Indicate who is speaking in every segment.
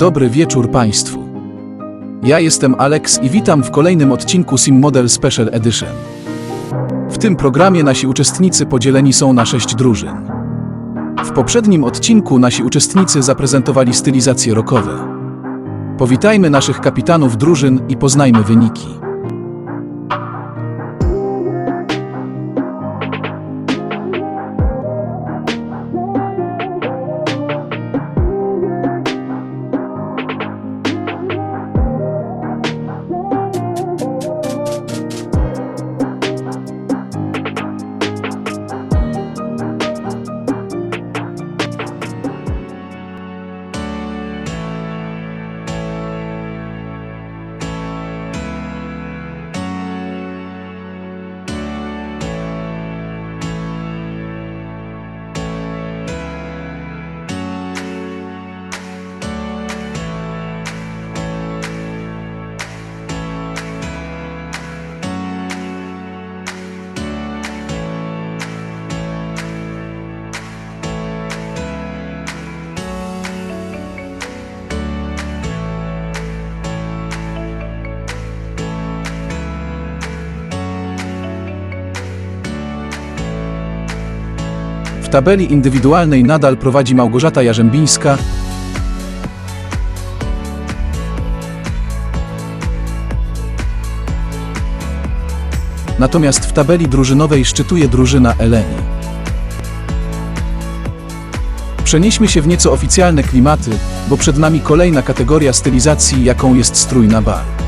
Speaker 1: Dobry wieczór Państwu. Ja jestem Alex i witam w kolejnym odcinku Sim Model Special Edition. W tym programie nasi uczestnicy podzieleni są na sześć drużyn. W poprzednim odcinku nasi uczestnicy zaprezentowali stylizacje rockowe. Powitajmy naszych kapitanów drużyn i poznajmy wyniki. Tabeli indywidualnej nadal prowadzi Małgorzata Jarzębińska, natomiast w tabeli drużynowej szczytuje drużyna Eleni. Przenieśmy się w nieco oficjalne klimaty, bo przed nami kolejna kategoria stylizacji, jaką jest strój na bal.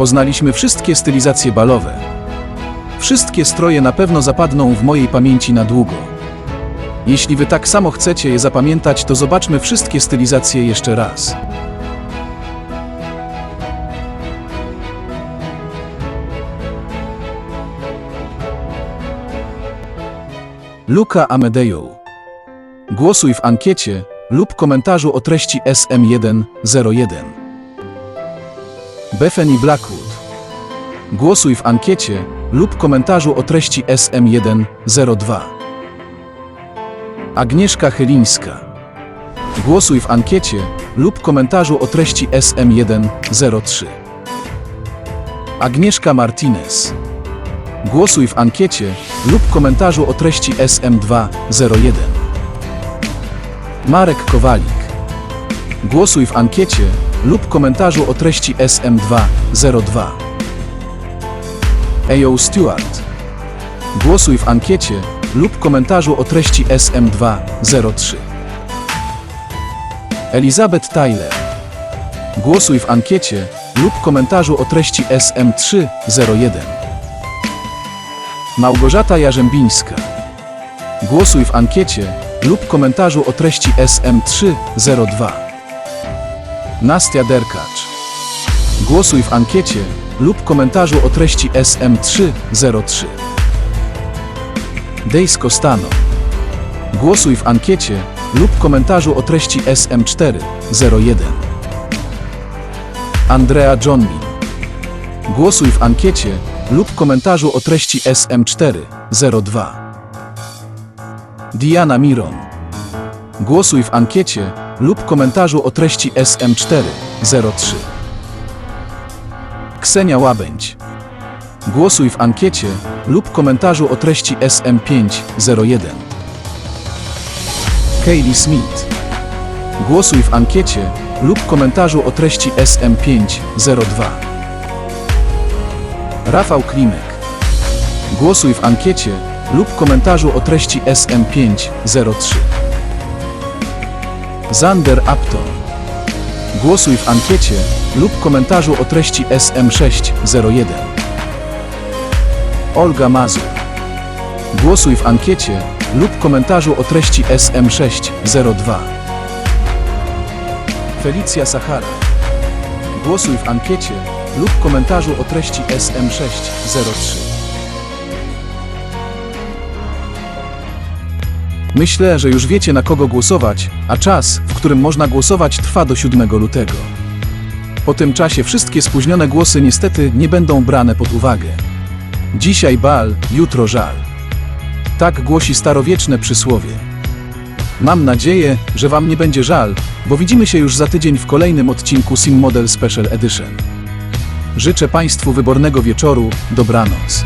Speaker 1: Poznaliśmy wszystkie stylizacje balowe. Wszystkie stroje na pewno zapadną w mojej pamięci na długo. Jeśli wy tak samo chcecie je zapamiętać, to zobaczmy wszystkie stylizacje jeszcze raz. Luka Amedeo. Głosuj w ankiecie lub komentarzu o treści SM101. Bethany Blackwood. Głosuj w ankiecie lub komentarzu o treści SM102. Agnieszka Chylińska. Głosuj w ankiecie lub komentarzu o treści SM103. Agnieszka Martinez. Głosuj w ankiecie lub komentarzu o treści SM201. Marek Kowalik. Głosuj w ankiecie lub komentarzu o treści SM202. Ejo Stewart. Głosuj w ankiecie lub komentarzu o treści SM203. Elizabeth Tyler. Głosuj w ankiecie lub komentarzu o treści SM301. Małgorzata Jarzębińska. Głosuj w ankiecie lub komentarzu o treści SM302. Nastia Derkacz. Głosuj w ankiecie lub komentarzu o treści SM303. Dejs Costano. Głosuj w ankiecie lub komentarzu o treści SM401. Andrea Johnmin. Głosuj w ankiecie lub komentarzu o treści SM402. Diana Miron. Głosuj w ankiecie lub komentarzu o treści SM403. Ksenia Łabędź. Głosuj w ankiecie lub komentarzu o treści SM501. Kaylee Smith. Głosuj w ankiecie lub komentarzu o treści SM502. Rafał Klimek. Głosuj w ankiecie lub komentarzu o treści SM503. Zander Upton. Głosuj w ankiecie lub komentarzu o treści SM601. Olga Mazur. Głosuj w ankiecie lub komentarzu o treści SM602. Felicja Sachara. Głosuj w ankiecie lub komentarzu o treści SM603. Myślę, że już wiecie na kogo głosować, a czas, w którym można głosować trwa do 7 lutego. Po tym czasie wszystkie spóźnione głosy niestety nie będą brane pod uwagę. Dzisiaj bal, jutro żal. Tak głosi starowieczne przysłowie. Mam nadzieję, że Wam nie będzie żal, bo widzimy się już za tydzień w kolejnym odcinku Sim Model Special Edition. Życzę Państwu wybornego wieczoru, dobranoc.